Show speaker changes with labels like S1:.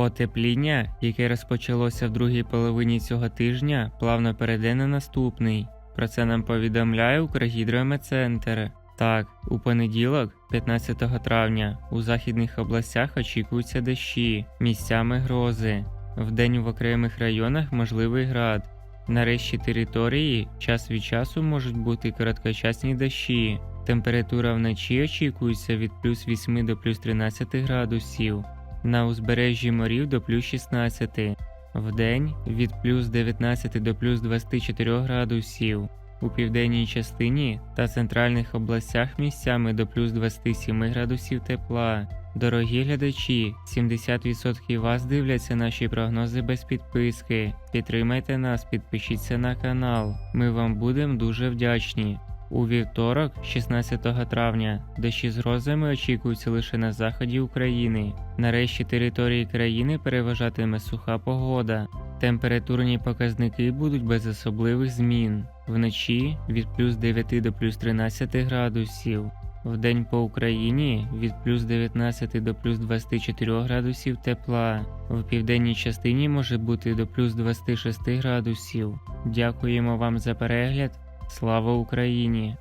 S1: Потепління, яке розпочалося в другій половині цього тижня, плавно перейде на наступний. Про це нам повідомляє Укргідрометцентр. Так, у понеділок, 15 травня, у західних областях очікуються дощі, місцями грози. Вдень в окремих районах можливий град. На решті території час від часу можуть бути короткочасні дощі. Температура вночі очікується від плюс 8 до плюс 13 градусів, на узбережжі морів до плюс 16, вдень від плюс 19 до плюс 24 градусів, у південній частині та центральних областях місцями до плюс 27 градусів тепла. Дорогі глядачі, 70% вас дивляться наші прогнози без підписки. Підтримайте нас, підпишіться на канал. Ми вам будемо дуже вдячні. У вівторок, 16 травня, дощі з грозами очікуються лише на заході України. Нарешті території країни переважатиме суха погода. Температурні показники будуть без особливих змін. Вночі від плюс 9 до плюс 13 градусів. Вдень по Україні від плюс 19 до плюс 24 градусів тепла. В південній частині може бути до плюс 26 градусів. Дякуємо вам за перегляд. Слава Україні!